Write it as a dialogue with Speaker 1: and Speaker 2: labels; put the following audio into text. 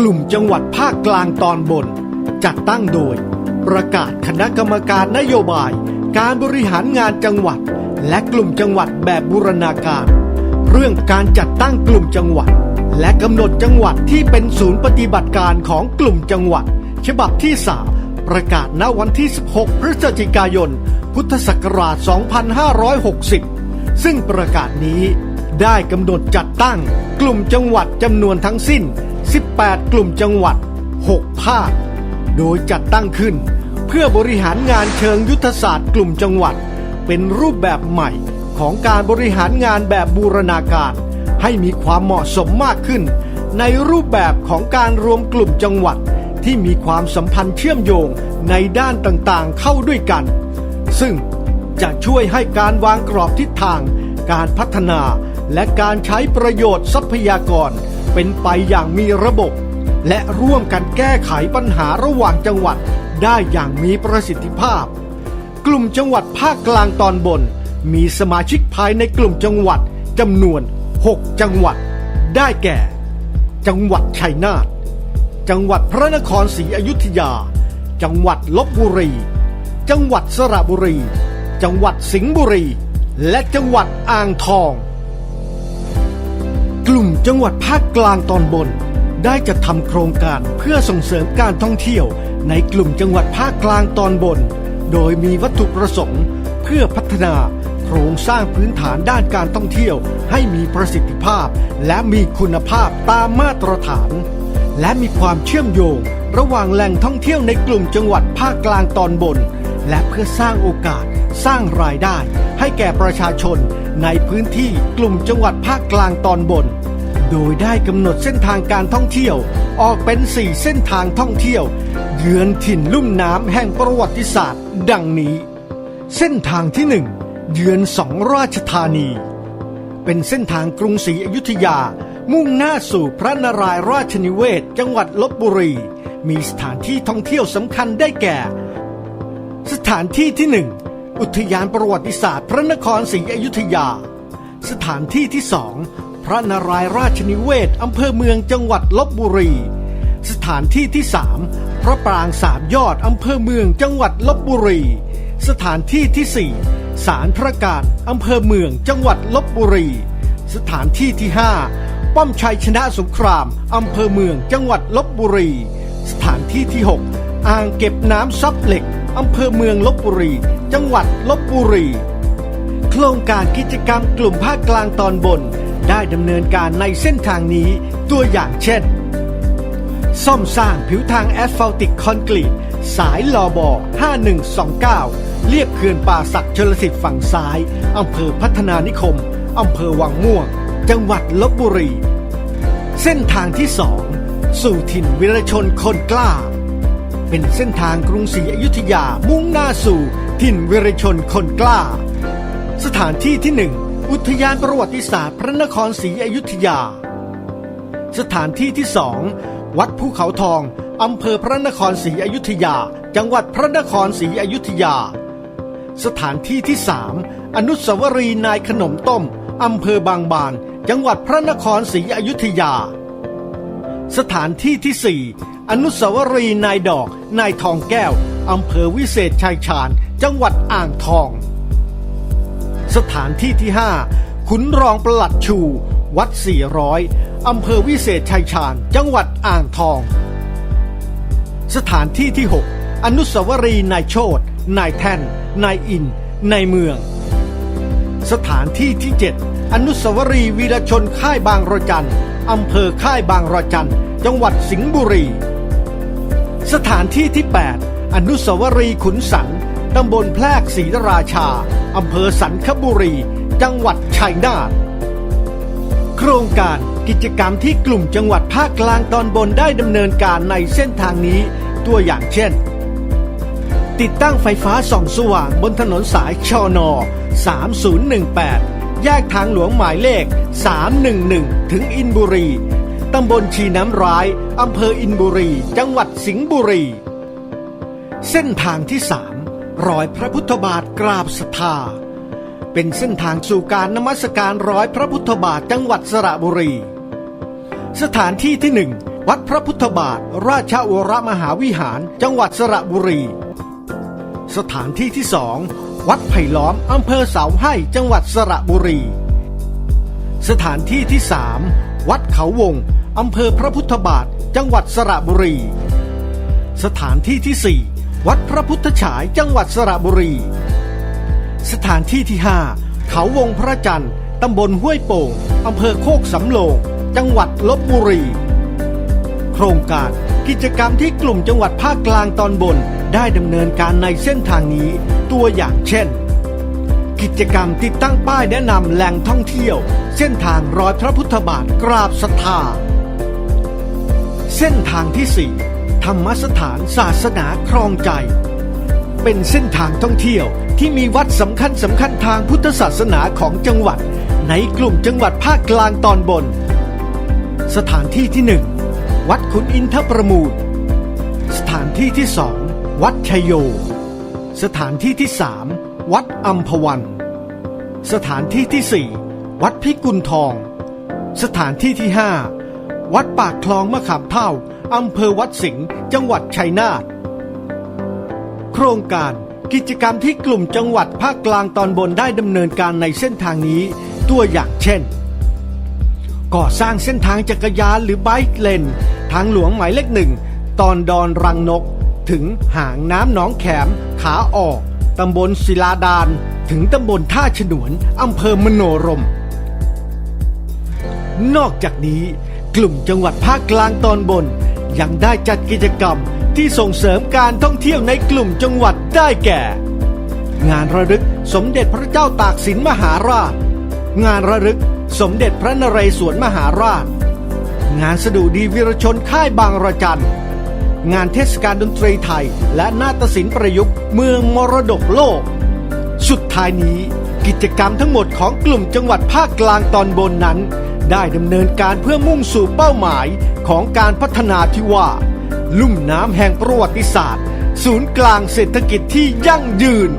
Speaker 1: กลุ่มจังหวัดภาคกลางตอนบน จัดตั้งโดย ประกาศคณะกรรมการนโยบาย การบริหารงานจังหวัด และกลุ่มจังหวัดแบบบูรณาการ เรื่องการจัดตั้งกลุ่มจังหวัด และกำหนดจังหวัดที่เป็นศูนย์ปฏิบัติการของกลุ่มจังหวัด ฉบับที่ 3 ประกาศณวันที่ 16 พฤศจิกายน พุทธศักราช 2560 ซึ่งประกาศนี้ได้กำหนดจัดตั้งกลุ่มจังหวัดจำนวนทั้งสิ้น 18 กลุ่มจังหวัด 6 ภาค โดยจัดตั้งขึ้น เพื่อบริหารงานเชิงยุทธศาสตร์กลุ่มจังหวัด เป็นรูปแบบใหม่ของการบริหารงานแบบบูรณาการ ให้มีความเหมาะสมมากขึ้น ในรูปแบบของการรวมกลุ่มจังหวัด ที่มีความสัมพันธ์เชื่อมโยงในด้านต่างๆเข้าด้วยกัน ซึ่งจะช่วยให้การวางกรอบทิศทางการพัฒนา และการใช้ประโยชน์ทรัพยากร เป็นไปอย่างมีระบบ และร่วมกันแก้ไขปัญหาระหว่างจังหวัดได้อย่างมีประสิทธิภาพ กลุ่มจังหวัดภาคกลางตอนบน มีสมาชิกภายในกลุ่มจังหวัดจำนวน 6 จังหวัด ได้แก่ จังหวัดชัยนาทจังหวัดพระนครศรีอยุธยา จังหวัดลบบุรี จังหวัดสระบุรี จังหวัดสิงห์บุรี และจังหวัดอ่างทอง กลุ่มจังหวัดภาคกลางตอนบน ได้จะทำโครงการเพื่อส่งเสริมการท่องเที่ยว ในกลุ่มจังหวัดภาคกลางตอนบน โดยมีวัตถุประสงค์ เพื่อพัฒนาโครงสร้างพื้นฐานด้านการท่องเที่ยว ให้มีประสิทธิภาพ และมีคุณภาพตามมาตรฐาน และมีความเชื่อมโยง ระหว่างแหล่งท่องเที่ยวในกลุ่มจังหวัดภาคกลางตอนบน และเพื่อสร้างโอกาสสร้างรายได้ ให้แก่ประชาชน ในพื้นที่กลุ่มจังหวัดภาคกลางตอนบน โดยได้กำหนดเส้นทางการท่องเที่ยวออกเป็น 4 เส้นทางท่องเที่ยว เยือนถิ่นลุ่มน้ำแห่งประวัติศาสตร์ ดังนี้ เส้นทางที่ 1 เยือนสองราชธานี เป็นเส้นทางกรุงศรีอยุธยา มุ่งหน้าสู่พระนารายณ์ราชนิเวศ จังหวัดลบบุรี มีสถานที่ท่องเที่ยวสำคัญได้แก่ สถานที่ที่หนึ่ง อุทยานประวัติศาสตร์พระนครศรีอยุธยา สถานที่ที่สองพระนารายราชนิเวศอำเภอเมืองจังหวัดลบบุรี สถานที่ที่สามพระปรางสามยอดอำเภอเมืองจังหวัดลบบุรี สถานที่ที่สี่ศาลพระการอำเภอเมืองจังหวัดลบบุรี สถานที่ที่ห้าป้อมชัยชนะสงครามอำเภอเมืองจังหวัดลบบุรี สถานที่ที่หกอ่างเก็บน้ำซับเหล็ก อำเภอเมืองลบบุรี จังหวัดลบบุรี โครงการกิจกรรมกลุ่มภาคกลางตอนบน ได้ดำเนินการในเส้นทางนี้ตัวอย่างเช่น ซ่อมสร้างผิวทางแอสฟัลติกคอนกรีต สายลอบอ5129 เรียบเขื่อนป่าศักดิ์ชลสิทธิ์ฝั่งซ้ายอำเภอพัฒนานิคมอำเภอวังม่วง จังหวัดลบบุรี เส้นทางที่สองสู่ถิ่นวิรชนคนกล้า เป็นเส้นทางกรุงศรีอยุธยามุ่งหน้าสู่ถิ่นวิรชนคนกล้า สถานที่ที่หนึ่งอุทยานประวัติศาสตร์พระนครศรีอยุธยา สถานที่ที่สองวัดภูเขาทองอำเภอพระนครศรีอยุธยา จังหวัดพระนครศรีอยุธยา สถานที่ที่สามอนุสาวรีย์นายขนมต้มอำเภอบางบาน จังหวัดพระนครศรีอยุธยา สถานที่ที่สี่ อนุสาวรีย์นายดอก นายทองแก้ว อำเภอวิเศษชัยชาญ จังหวัดอ่างทอง สถานที่ที่ห้าขุนรองประหลัดชู วัด 400 อำเภอวิเศษชัยชาญ จังหวัดอ่างทอง สถานที่ที่ 6 อนุสาวรีย์นายโชตนายแท่น นายอิน นายเมือง สถานที่ที่ 7 อนุสาวรีย์วีรชนค่ายบางระจันอำเภอค่ายบางระจัน จังหวัดสิงห์บุรี สถานที่ที่ 8 อนุสาวรีย์ขุนสันตำบลแพรกศรีราชา อำเภอสันคบุรี จังหวัดชัยนาท โครงการกิจกรรมที่กลุ่มจังหวัดภาคกลางตอนบนได้ดำเนินการในเส้นทางนี้ ตัวอย่างเช่น ติดตั้งไฟฟ้าส่องสว่างบนถนนสายชอนอ3018 แยกทางหลวงหมายเลข 311 ถึงอินบุรี ตำบลชีน้ำร้าย อำเภออินบุรี จังหวัดสิงห์บุรี เส้นทางที่3รอยพระพุทธบาทกราบศรัทธา เป็นเส้นทางสู่การนมัสการร้อยพระพุทธบาทจังหวัดสระบุรี สถานที่ที่หนึ่งวัดพระพุทธบาท ราชวรมหาวิหาร จังหวัดสระบุรี สถานที่ที่สองวัดไผ่ล้อมอำเภอเสาให้จังหวัดสระบุรี สถานที่ที่สาม วัดเขาวง อำเภอพระพุทธบาท จังหวัดสระบุรี สถานที่ที่สี่วัดพระพุทธฉายจังหวัดสระบุรี สถานที่ที่ห้าเขาวงพระจันทร์ตำบลห้วยโป่งอำเภอโคกสำโรงจังหวัดลบบุรี โครงการกิจกรรมที่กลุ่มจังหวัดภาคกลางตอนบนได้ดำเนินการในเส้นทางนี้ตัวอย่างเช่น กิจกรรมติดตั้งป้ายแนะนำแหล่งท่องเที่ยว เส้นทางรอยพระพุทธบาทกราบศรัทธา เส้นทางที่ 4 ธรรมสถานศาสนาครองใจ เป็นเส้นทางท่องเที่ยวที่มีวัดสำคัญสำคัญทางพุทธศาสนาของจังหวัด ในกลุ่มจังหวัดภาคกลางตอนบน สถานที่ที่หนึ่งวัดขุนอินทประมูล สถานที่ที่สองวัดชยโย สถานที่ที่สาม วัดอัมพวัน สถานที่ที่สี่วัดพิกุลทอง สถานที่ที่ห้าวัดปากคลองมะขามเท่าอำเภอวัดสิงห์จังหวัดชัยนาทโครงการกิจกรรมที่กลุ่มจังหวัดภาคกลางตอนบนได้ดำเนินการในเส้นทางนี้ ตัวอย่างเช่น ก่อสร้างเส้นทางจักรยานหรือไบค์เลน ทางหลวงหมายเลขหนึ่ง ตอนดอนรังนกถึงหางน้ำหนองแขมขาออก ตำบลศิลาดาน ถึงตำบลท่าฉนวนอำเภอมโนรม นอกจากนี้ กลุ่มจังหวัดภาคกลางตอนบน ยังได้จัดกิจกรรมที่ส่งเสริมการท่องเที่ยวในกลุ่มจังหวัดได้แก่ งานระลึกสมเด็จพระเจ้าตากสินมหาราช งานระลึกสมเด็จพระนเรศวรมหาราช งานสดุดีวีรชนค่ายบางระจัน งานเทศกาลดนตรีไทย และนาฏศิลป์ประยุกต์เมืองมรดกโลก สุดท้ายนี้ กิจกรรมทั้งหมดของกลุ่มจังหวัดภาคกลางตอนบนนั้น ได้ดำเนินการเพื่อมุ่งสู่เป้าหมายของการพัฒนาที่ว่า ลุ่มน้ำแห่งประวัติศาสตร์ ศูนย์กลางเศรษฐกิจที่ยั่งยืน